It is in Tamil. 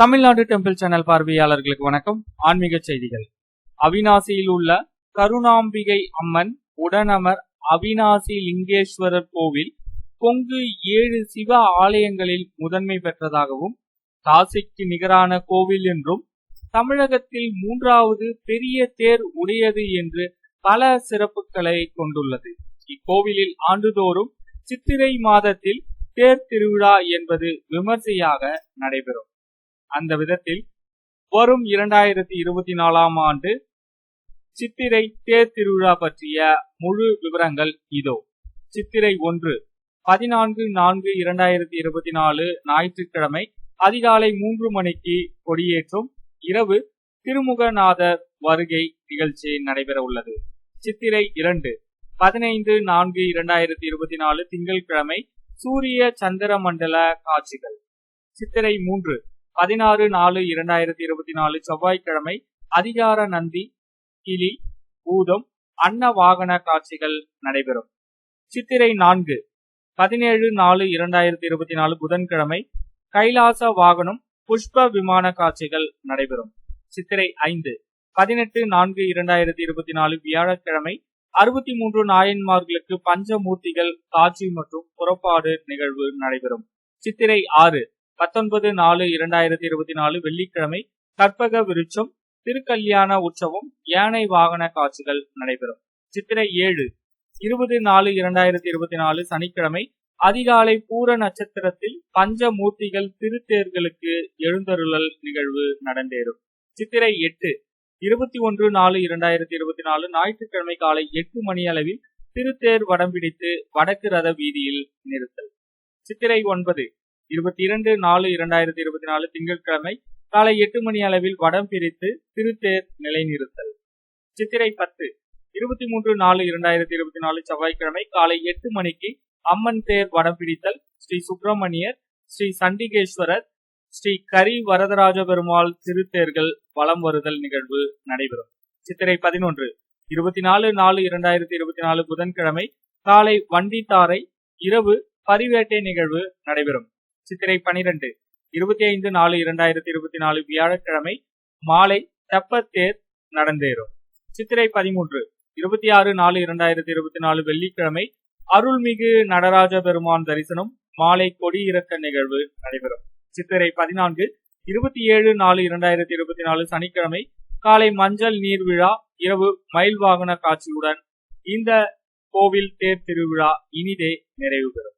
தமிழ்நாடு டெம்பிள் சேனல் பார்வையாளர்களுக்கு வணக்கம். ஆன்மீக செய்திகள். அவினாசியில் உள்ள கருணாம்பிகை அம்மன் உடனமர் அவினாசி லிங்கேஸ்வரர் கோவில் கொங்கு ஏழு சிவ ஆலயங்களில் முதன்மை பெற்றதாகவும் காசிக்கு நிகரான கோவில் என்றும் தமிழகத்தில் மூன்றாவது பெரிய தேர் உடையது என்று பல சிறப்புகளை கொண்டுள்ளது. இக்கோவிலில் ஆண்டுதோறும் சித்திரை மாதத்தில் தேர் திருவிழா என்பது விமர்சையாக நடைபெறும். அந்த விதத்தில் வரும் இரண்டாயிரத்தி இருபத்தி நாலாம் ஆண்டு சித்திரை தேர் திருவிழா பற்றிய முழு விவரங்கள் இதோ. சித்திரை ஒன்று பதினான்கு நான்கு இரண்டாயிரத்தி இருபத்தி நாலு ஞாயிற்றுக்கிழமை அதிகாலை மூன்று மணிக்கு கொடியேற்றும் இரவு திருமுகநாதர் வருகை நிகழ்ச்சி நடைபெற உள்ளது. சித்திரை இரண்டு பதினைந்து நான்கு இரண்டாயிரத்தி இருபத்தி நாலு திங்கட்கிழமை சூரிய சந்திர மண்டல காட்சிகள். சித்திரை மூன்று பதினாறு நாலு இரண்டாயிரத்தி இருபத்தி நாலு செவ்வாய்க்கிழமை அதிகார நந்தி கிளி பூதம் அன்ன வாகன காட்சிகள் நடைபெறும். சித்திரை நான்கு பதினேழு நாலு இரண்டாயிரத்தி இருபத்தி நாலு புதன்கிழமை கைலாச வாகனம் புஷ்ப விமான காட்சிகள் நடைபெறும். சித்திரை ஐந்து பதினெட்டு நான்கு இரண்டாயிரத்தி இருபத்தி நாலு வியாழக்கிழமை அறுபத்தி மூன்று நாயன்மார்களுக்கு பஞ்சமூர்த்திகள் காட்சி மற்றும் புறப்பாடு நிகழ்வு நடைபெறும். சித்திரை ஆறு பத்தொன்பது நாலு இரண்டாயிரத்தி இருபத்தி நாலு வெள்ளிக்கிழமை கற்பக விருட்சம் திருக்கல்யாண உற்சவம் யானை வாகன காட்சிகள் நடைபெறும். சித்திரை ஏழு இருபது நாலு இரண்டாயிரத்தி இருபத்தி நாலு சனிக்கிழமை அதிகாலை பூர நட்சத்திரத்தில் பஞ்சமூர்த்திகள் திருத்தேர்களுக்கு எழுந்தருளல் நிகழ்வு நடந்தேறும். சித்திரை எட்டு இருபத்தி ஒன்று நாலு இரண்டாயிரத்தி இருபத்தி நாலு ஞாயிற்றுக்கிழமை காலை எட்டு மணி அளவில் திருத்தேர் வடம் பிடித்து வடக்கு ரத வீதியில் நிறுத்தல். சித்திரை ஒன்பது இருபத்தி இரண்டு நாலு இரண்டாயிரத்தி இருபத்தி நாலு திங்கட்கிழமை காலை எட்டு மணி அளவில் வடம் பிரித்து திருத்தேர் நிலைநிறுத்தல். சித்திரை பத்து இருபத்தி மூன்று நாலு இரண்டாயிரத்தி இருபத்தி நாலு செவ்வாய்க்கிழமை காலை எட்டு மணிக்கு அம்மன் தேர் வடம் பிடித்தல் ஸ்ரீ சுப்பிரமணியர் ஸ்ரீ சண்டிகேஸ்வரர் ஸ்ரீ கரி வரதராஜ பெருமாள் திருத்தேர்கள் வலம் வருதல் நிகழ்வு நடைபெறும். சித்திரை பதினொன்று இருபத்தி நாலு நாலு இரண்டாயிரத்தி இருபத்தி நாலு புதன்கிழமை காலை வண்டித்தாரை இரவு பரிவேட்டை நிகழ்வு நடைபெறும். சித்திரை பனிரெண்டு இருபத்தி ஐந்து நாலு இரண்டாயிரத்தி இருபத்தி நாலு வியாழக்கிழமை மாலை தெப்பத்தேர் நடந்தேறும். சித்திரை பதிமூன்று இருபத்தி ஆறு நாலு இரண்டாயிரத்தி இருபத்தி நாலு வெள்ளிக்கிழமை அருள்மிகு நடராஜ பெருமான் தரிசனம் மாலை கொடியிறக்க நிகழ்வு நடைபெறும். சித்திரை பதினான்கு இருபத்தி ஏழு நாலு இரண்டாயிரத்தி இருபத்தி நாலு சனிக்கிழமை காலை மஞ்சள் நீர் விழா இரவு மயில் வாகன காட்சியுடன் இந்த கோவில் தேர் திருவிழா இனிதே நிறைவு பெறும்.